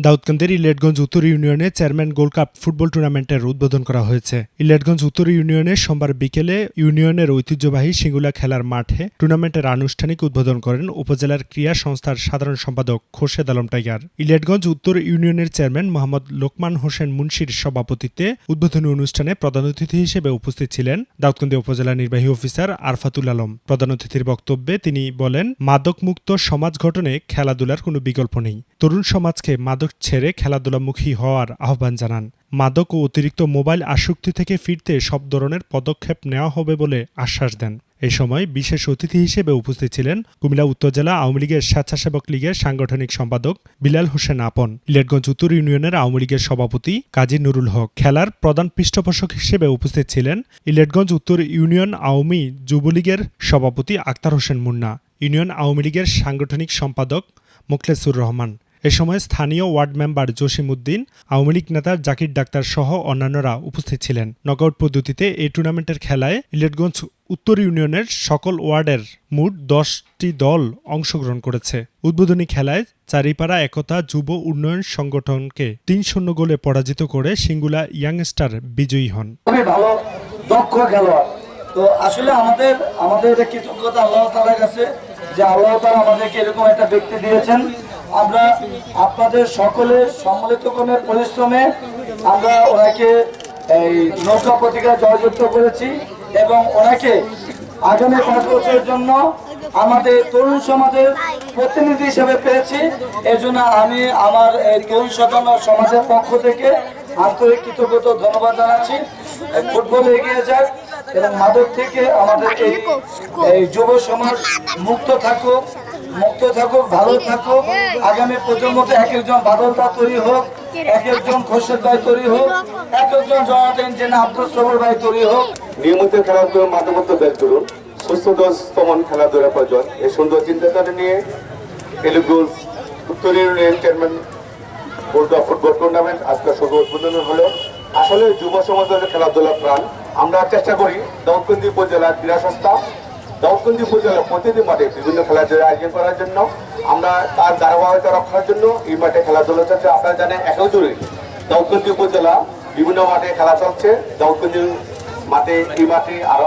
দাউদকান্দির ইলেটগঞ্জ উত্তর ইউনিয়নে chairman gold cup football টুর্নামেন্টের উদ্বোধন করা হয়েছে। ইলেটগঞ্জ উত্তর ইউনিয়নে সোমবার বিকেলে ইউনিয়নের ঐতিহ্যবাহী সিঙ্গুলা খেলার মাঠে টুর্নামেন্টের আনুষ্ঠানিক উদ্বোধন করেন উপজেলার ক্রীড়া সংস্থার সাধারণ সম্পাদক খোরশেদ আলম টাইগার। ইলেটগঞ্জ উত্তর ইউনিয়নের চেয়ারম্যান মোহাম্মদ লোকমান হোসেন মুন্সির সভাপতিত্বে উদ্বোধনী অনুষ্ঠানে প্রধান অতিথি হিসেবে উপস্থিত ছিলেন দাউদকান্দি উপজেলা নির্বাহী অফিসার আরফাতুল আলম। প্রধান অতিথির বক্তব্যে তিনি বলেন, মাদকমুক্ত সমাজ গঠনে খেলাধুলার কোনো বিকল্প নেই। তরুণ সমাজকে মাদক ছেড়ে খেলাধুলামুখী হওয়ার আহ্বান জানান। মাদক ও অতিরিক্ত মোবাইল আসক্তি থেকে ফিরতে সব ধরনের পদক্ষেপ নেওয়া হবে বলে আশ্বাস দেন। এই সময় বিশেষ অতিথি হিসেবে উপস্থিত ছিলেন কুমিল্লা উত্তর জেলা আওয়ামী লীগের স্বেচ্ছাসেবক লীগের সাংগঠনিক সম্পাদক বিলাল হোসেন আপন। ইলেটগঞ্জ উত্তর ইউনিয়নের আওয়ামী লীগের সভাপতি কাজী নুরুল হক। খেলার প্রধান পৃষ্ঠপোষক হিসেবে উপস্থিত ছিলেন ইলেটগঞ্জ উত্তর ইউনিয়ন আওয়ামী যুবলীগের সভাপতি আক্তার হোসেন মুন্না, ইউনিয়ন আওয়ামী লীগের সাংগঠনিক সম্পাদক মুখলেসুর রহমান এ সময় স্থানীয় ward member Jasim Uddin Awami League নেতা জাকির ডাক্তার সহ অন্যান্যরা উপস্থিত ছিলেন। নকআউট পদ্ধতিতে এই টুর্নামেন্টের খেলায় ইলেটগঞ্জ উত্তর ইউনিয়নের সকল ওয়ার্ডের মোট দশটি দল অংশগ্রহণ করেছে। উদ্বোধনী খেলায় চারিপাড়া একতা যুব উন্নয়ন সংগঠনকে তিন শূন্য গোলে পরাজিত করে সিঙ্গুলা ইয়াংস্টার বিজয়ী হন। তো আসলে আমাদের আমাদের কৃতজ্ঞতা আল্লাহ তালার কাছে যে আল্লাহ তালা আমাদেরকে এরকম একটা ব্যক্তি দিয়েছেন আমরা আপনাদের সকলের সম্মিলিত কোনো পরিশ্রমে আমরা ওনাকে এই নৌকা পত্রিকায় জয়যুক্ত করেছি এবং ওনাকে আগামী পাঁচ বছরের জন্য আমাদের তরুণ সমাজের প্রতিনিধি হিসেবে পেয়েছি। এর জন্য আমি আমার এই তরুণ সদন সমাজের পক্ষ থেকে আন্তরিক কৃতজ্ঞতা ধন্যবাদ জানাচ্ছি। ফুটবল এগিয়ে যাক এবং মাদক থেকে আমাদের এই যুব সমাজ মুক্ত থাকুক। মুক্ত থাকুক ভালো থাকুক আগামী প্রজন্মতে এক একজন বাদলদা তৈরি হোক, এক একজন খোরশেদ ভাই তৈরি হোক, এক একজন জনাতেন জেনে আব্দুল সবর ভাই তৈরি হোক। নিয়মিত খেলাধুলো মাধ্যমত্ব ব্যাগ করুন। সুস্থতমন খেলাধুলা প্রয়োজন। এই সুন্দর চিন্তাধারা নিয়ে এলুগুজ উত্তর union chairman board of football tournament আজকে শুভ উদ্বোধন হলো। আসলে যুব সমাজের খেলাধুলা প্রাণ। আমরা চেষ্টা করি দাউদকান্দি উপজেলার ক্রীড়া সংস্থা দাউদকান্দি উপজেলার প্রতিটি মাঠে বিভিন্ন খেলাধুলা আয়োজন করার জন্য। আমরা তার ধারাবাহিকতা রক্ষার জন্য এই মাঠে খেলাধুলা চলছে। আপনারা জানেন একেও জরুরি দাউদকান্দি উপজেলা বিভিন্ন মাঠে খেলা চলছে। দাউদকান্দি মাঠে এই মাঠে আরও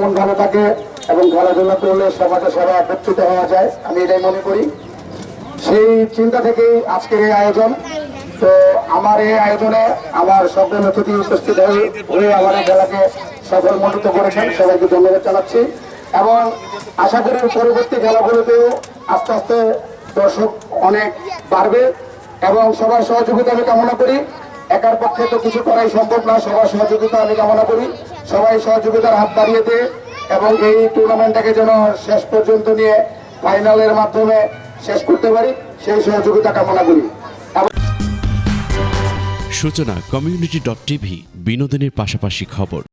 মন ভালো থাকে এবং খেলাধুলা করলে সমাজে সবাই একত্রিত হওয়া যায়। আমি এটাই মনে করি। সেই চিন্তা থেকেই আজকের এই আয়োজন। তো আমার এই আয়োজনে আমার সকল অতিথি উপস্থিত হয়ে হয়ে আমার খেলাকে সফল মণ্ডিত করেছেন। সবাইকে ধন্যবাদ জানাচ্ছি। এবং আশা করি পরবর্তী খেলাগুলোতেও আস্তে আস্তে দর্শক অনেক বাড়বে এবং সবার সহযোগিতা আমি কামনা করি। একার পক্ষে তো কিছু করাই সম্ভব না, সবার সহযোগিতা আমি কামনা করি। সবাই সহযোগিতার হাত বাড়িয়ে দিয়ে এবং এই টুর্নামেন্টটাকে যেন শেষ পর্যন্ত নিয়ে ফাইনালের মাধ্যমে শেষ করতে পারি, সেই সহযোগিতা কামনা করি। সূচনা কমিউনিটি ডট টিভি বিনোদনের পাশাপাশি খবর।